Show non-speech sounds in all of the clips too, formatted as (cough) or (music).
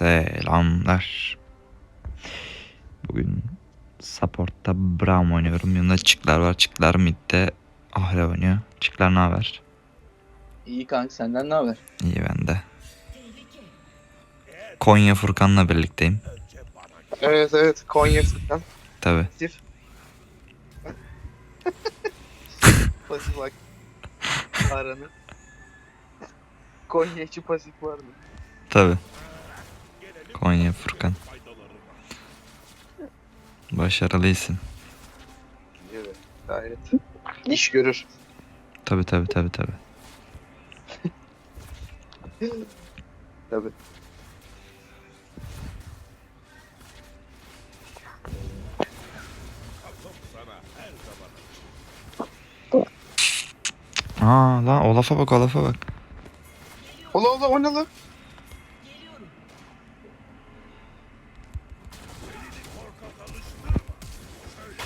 Selamlar. Bugün support'ta Braum oynuyorum. Yanında Çıklar var. Çıklar midde Ahle oynuyor. Çıklar ne haber? İyi kanka senden ne haber? İyi ben de. Konya Furkan'la birlikteyim. Evet evet Konya Furkan. Tabi. Pasif. (laughs) pasif bak. Aranı. Konya içi pasif var mı? Tabi. Konya Furkan. Başarılıysın. Evet gayet. İş görür. Tabi tabi tabi tabi. (laughs) Tabii. Aa lan o lafa bak o lafa bak. Ola ola o ne lan?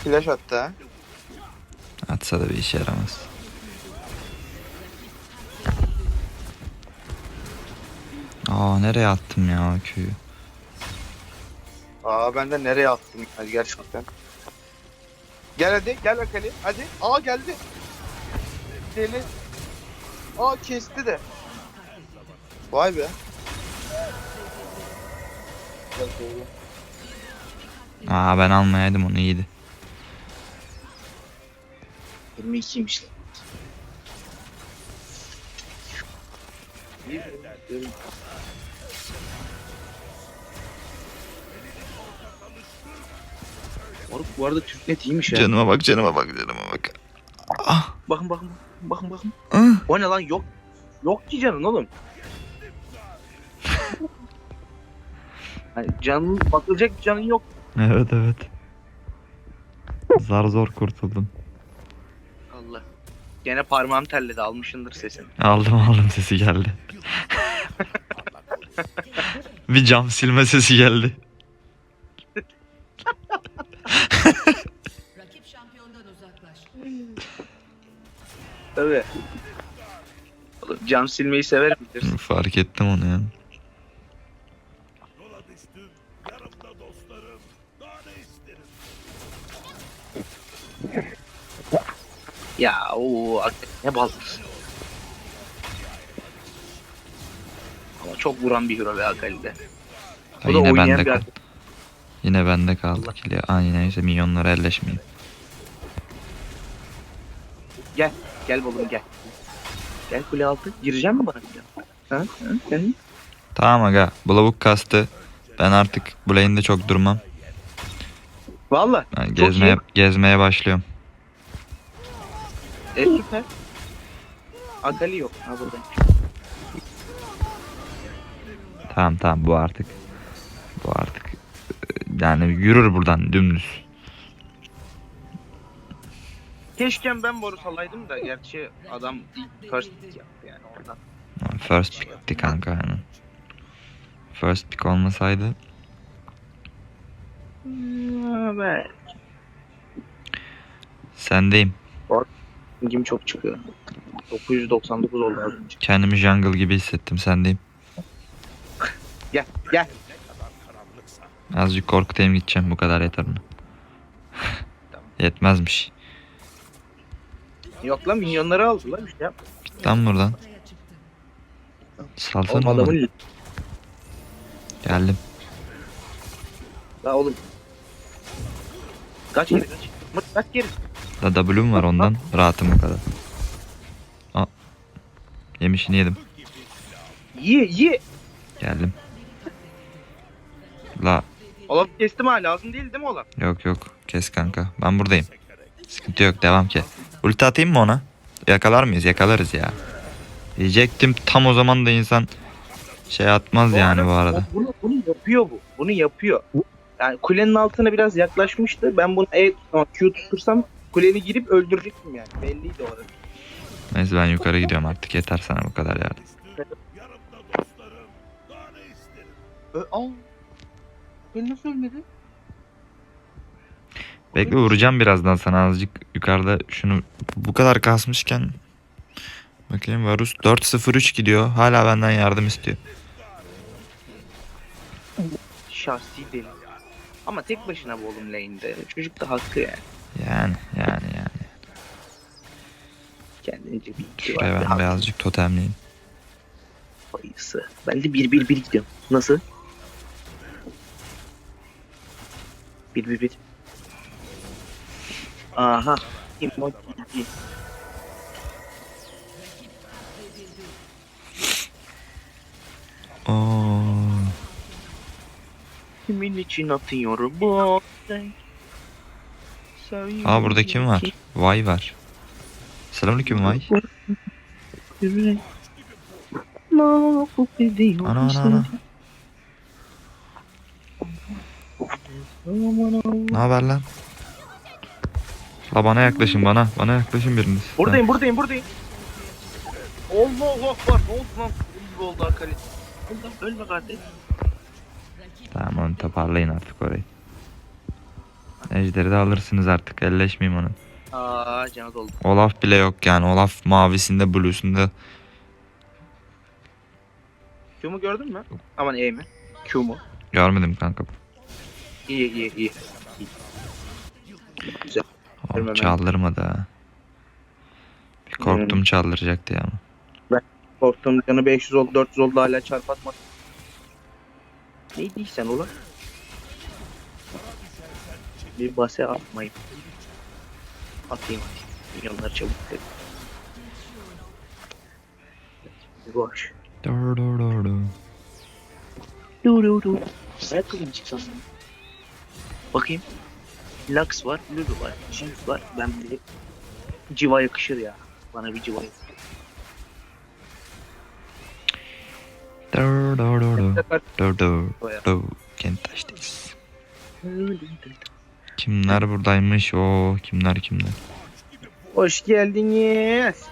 Flash attı ha. Atsa da bir işe yaramaz. Aa nereye attım ya köyü? Aa ben de nereye attım hadi gerçekten. Gel hadi gel Akali hadi. Aa geldi. Deli. Aa kesti de. Vay be. Aa ben almayaydım onu iyiydi. 22'ymiş lan. Moruk bu arada Türknet iyiymiş ya. Canıma bak canıma bak canıma bak. Ah, Bakın bakın bakın bakın. ah. O ne lan yok. Yok ki canın oğlum. Hani canın bakılacak bir canın yok. Evet evet. Zar zor kurtuldum. Gene parmağım telledi almışındır sesini. Aldım aldım sesi geldi. bir cam silme sesi geldi. Rakip şampiyondan uzaklaş. Tabii. Oğlum cam silmeyi severim bilirsin. Fark ettim onu ya. Ya o ne baldız. Ama çok vuran bir hero be Akali'de. Ha, da yine oynayan bende bir kal. arkadaş. Yine bende kaldı Allah. kili. Yine neyse minyonlara elleşmeyeyim. Gel oğlum gel. Gel kule altı. Gireceğim mi bana daha? Ha? Ha? Gel. Tamam aga. Blavuk kastı. Ben artık bu lane'de çok durmam. Valla. Ben Çok gezmeye gezmeye başlıyorum. E süper. Akali yok. Ha burada. Tamam tamam bu artık. Bu artık e, yani yürür buradan dümdüz. Keşke ben boru salaydım da gerçi adam first pick yaptı yani oradan. First pick'ti kanka yani. First pick olmasaydı Evet. sendeyim. Kim çok çıkıyor. 999 oldu az önce. Kendimi jungle gibi hissettim sendeyim. Gel gel. Azıcık korkutayım gideceğim bu kadar yeter ona. Yetmezmiş. Yok lan minyonları aldılar bir şey yap. Git lan buradan. Salsana Oğlum oğlum. adamın Geldim. La oğlum. Kaç geri kaç. Mırt kaç geri. Da W'm var ondan. Rahatım bu kadar. Aa. Yemişini yedim. Ye ye. Geldim. La Oğlum kestim ha lazım değil değil mi oğlum? yok yok. Kes kanka. Ben buradayım. Sıkıntı yok. Devam ki. Ulti atayım mı ona? Yakalar mıyız? Yakalarız ya. Diyecektim tam o zaman da insan şey atmaz yani bu arada. Bunu, bunu yapıyor bu. Bunu yapıyor. Yani kulenin altına biraz yaklaşmıştı. Ben bunu E Q tutursam kuleni girip öldürecektim yani. Belliydi orada. Neyse ben yukarı gidiyorum artık. Yeter sana bu kadar yardım. Ö aa. Ben nasıl ölmedi? Bekle vuracağım birazdan sana azıcık yukarıda şunu bu kadar kasmışken bakayım Varus 4-0-3 gidiyor. Hala benden yardım istiyor. Şahsi deli. Ama tek başına bu oğlum lane'de. Çocuk da haklı yani. Yani yani yani. Kendince bir Şuraya ben birazcık totemleyeyim. sayısı. Ben de 1 1 1 gidiyorum. Nasıl? 1 1 1. Aha. Emoji. Oo. Kimin için atıyorum bu? Aa burada kim var? Vay var. Selamünaleyküm Vay. Ana ana ana. Ne haber lan? La bana yaklaşın bana. Bana yaklaşın biriniz. Buradayım buradayım buradayım. Allah akbar ne oldu lan? İyi oldu Akali. Ölme, ölme kardeş. Tamam toparlayın artık orayı. Ejderi de alırsınız artık. Elleşmeyeyim onun. Aa canı doldu. Olaf bile yok yani. Olaf mavisinde, bluesunda. Q'mu gördün mü? Aman E mi? Q mu? Görmedim kanka. İyi iyi iyi. Güzel. O Görmem. çaldırmadı ha. Bir korktum çaldıracaktı ya ama. Korktum canı 500 oldu 400 oldu hala çarp atmadı. Neydi sen ulan? Bir base atmayayım. Atayım. Milyonlar çabuk dedi. Boş. Dur dur dur dur. Du du du. Ayakkabı mı çıksam? Bakayım. Lux var, Lulu var, Jinx var. Ben bir civa yakışır ya. Bana bir civa yakışır. Dur dur dur dur. Dur dur dur. Kentaş'tayız. Kimler buradaymış? O kimler kimler? Hoş geldiniz.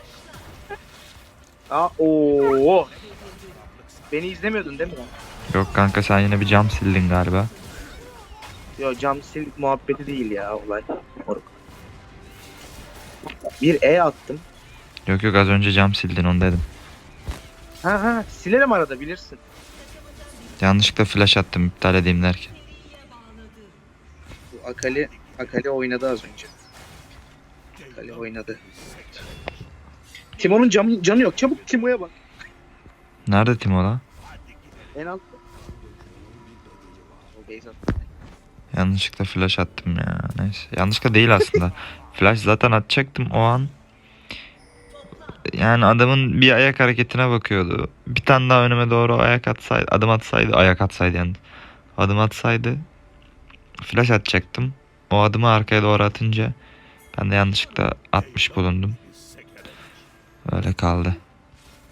Aa, oo. Beni izlemiyordun değil mi? Yok kanka sen yine bir cam sildin galiba. Yo cam sil muhabbeti değil ya olay. Moruk. Bir E attım. Yok yok az önce cam sildin onu dedim. Ha ha silerim arada bilirsin. Yanlışlıkla flash attım iptal edeyim derken. Akali, Akali oynadı az önce. Akali oynadı. Timo'nun canı, canı yok. Çabuk Timo'ya bak. Nerede Timo la? En attı. Yanlışlıkla flash attım ya. Neyse. Yanlışlıkla değil aslında. (laughs) flash zaten atacaktım o an. Yani adamın bir ayak hareketine bakıyordu. Bir tane daha önüme doğru ayak atsaydı, adım atsaydı, ayak atsaydı yani. Adım atsaydı flash atacaktım. O adımı arkaya doğru atınca ben de yanlışlıkla atmış bulundum. Öyle kaldı.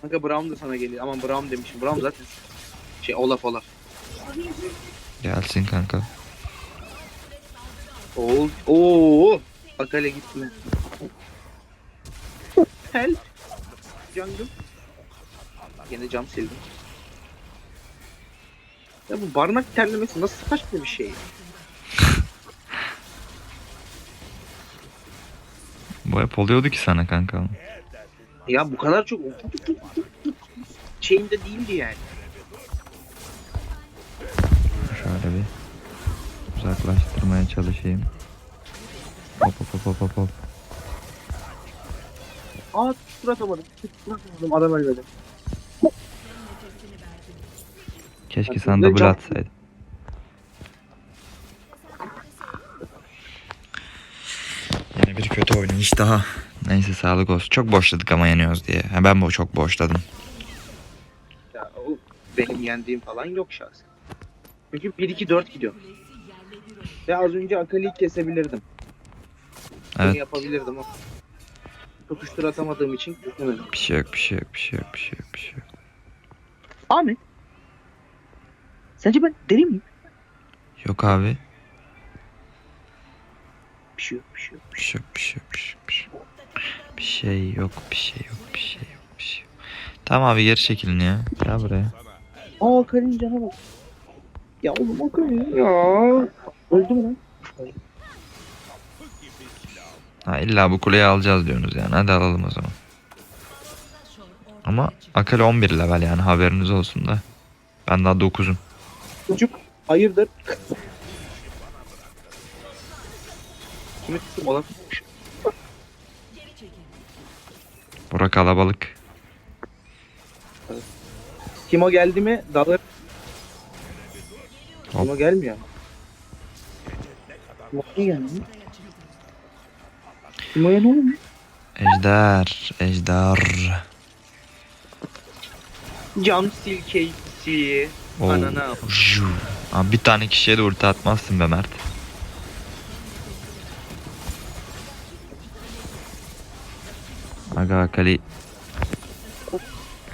Kanka Brown da sana geliyor. Aman Brown demişim. Brown zaten şey Olaf Olaf. Gelsin kanka. Oo. Oo. Akali gitme. Help. Jungle. Yine cam sildim. Ya bu barınak terlemesi nasıl saçma bir şey? Bu hep oluyordu ki sana kanka. Ya bu kadar çok şeyimde değildi yani. Şöyle bir uzaklaştırmaya çalışayım. Hop hop hop hop hop. Aa tuttur atamadım. Tuttur atamadım. Adam ölmedi. Keşke sana double atsaydı. Yine bir kötü oynayış daha. Neyse sağlık olsun. Çok boşladık ama yeniyoruz diye. Ha, ben bu çok boşladım. Ya, o benim yendiğim falan yok şahsen. Çünkü 1-2-4 gidiyor. Ve az önce Akali'yi kesebilirdim. Bunu Evet. yapabilirdim ama. Tutuştur atamadığım için kesemedim. Bir şey yok, bir şey yok, bir şey yok, bir şey yok, bir şey yok. Ahmet. Sence ben deli miyim? Yok abi. Bir şey yok, bir şey yok. Bir şey yok, bir şey yok, bir şey yok, bir şey yok. Bir şey yok, bir şey yok, bir şey yok, bir şey yok. Tamam abi geri çekilin ya. Gel buraya. Aa Akali'nin cana bak. Ya oğlum Akali ya. Öldü mü lan? Ha illa bu kuleyi alacağız diyorsunuz yani. Hadi alalım o zaman. Ama Akali 11 level yani haberiniz olsun da. Ben daha 9'um. Çocuk Hayırdır? (laughs) Kimi tuttum oğlum? Bura kalabalık. Timo geldi mi dalır. Hop. Timo gelmiyor. Timo gelmiyor? Timo'ya ne olmuş? Ejder. Ejder. Cam silkeysi. Oo. Anana. Abi bir tane kişiye de ulti atmazsın be Mert. Aga Akali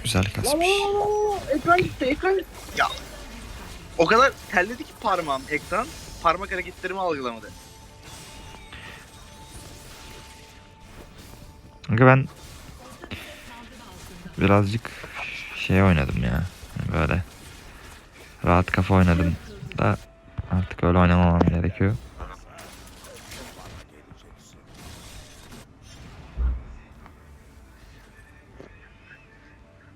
güzel kasmış. Ekran gitti ekran. Ya. O kadar terledi ki parmağım ekran. Parmak hareketlerimi algılamadı. Aga ben birazcık şey oynadım ya. Böyle rahat kafa oynadım da artık öyle oynamamam gerekiyor.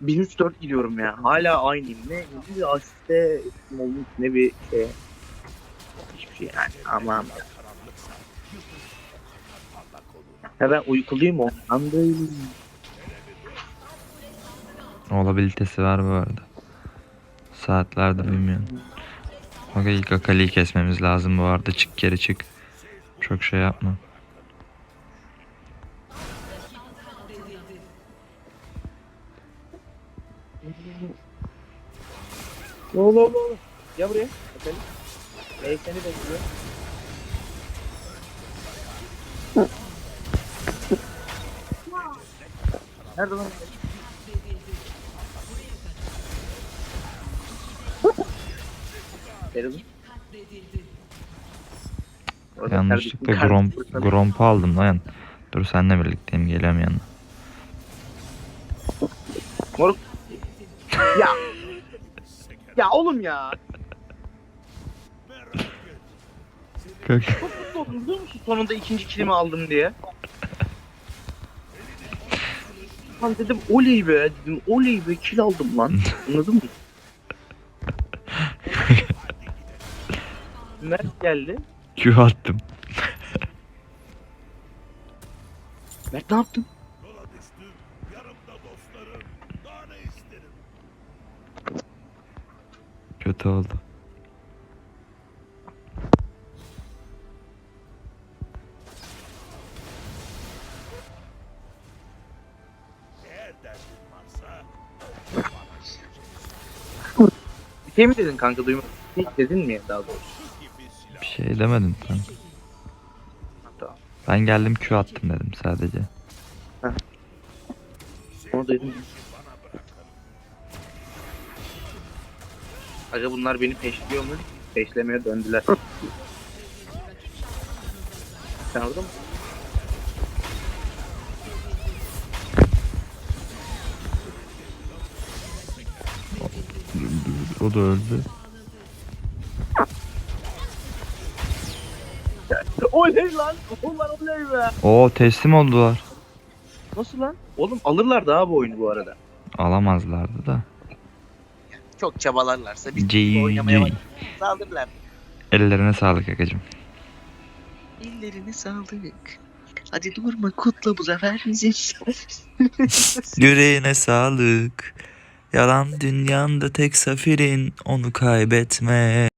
Bin üç dört gidiyorum ya. Hala aynıyım. Ne bir asiste olmuş ne bir şey. Hiçbir şey yani. Ama ama. Ya ben uykuluyum ondan değilim. Olabilitesi var bu arada. Saatlerdir bilmiyorum. Aga ilk Akali'yi kesmemiz lazım bu arada. Çık geri çık. Çok şey yapma. Ne oldu oğlum? Gel buraya. Bakalım. Bey seni bekliyor. Nerede lan? Verelim. Orada Yanlışlıkla kardeşim, Gromp, kardeşim, Gromp'u aldım lan. Dur seninle birlikteyim geliyorum yanına. Moruk. Ya. Oğlum ya. Çok mutlu oldum biliyor musun? Sonunda ikinci kilimi aldım diye. Lan dedim oley be dedim oley be kill aldım lan. Anladın mı? (laughs) Mert geldi. Q attım. Mert ne yaptın? Kötü oldu. Bir şey mi dedin kanka duymadım. Hiç dedin mi daha doğrusu? Bir şey demedim kanka. Tamam. Ben geldim Q attım dedim sadece. Onu duydum. Aga bunlar beni peşliyor mu? Peşlemeye döndüler. Sen orada mı? O da öldü. Oley lan! Ulan oley be! Oo teslim oldular. Nasıl lan? Oğlum alırlar daha bu oyunu bu arada. Alamazlardı da. Çok çabalarlarsa biz GG. oynamaya alırlar. Ellerine sağlık Akacım. Ellerine sağlık. Hadi durma kutla bu zafer bizim. (laughs) Yüreğine sağlık. Yalan dünyanda tek safirin onu kaybetme.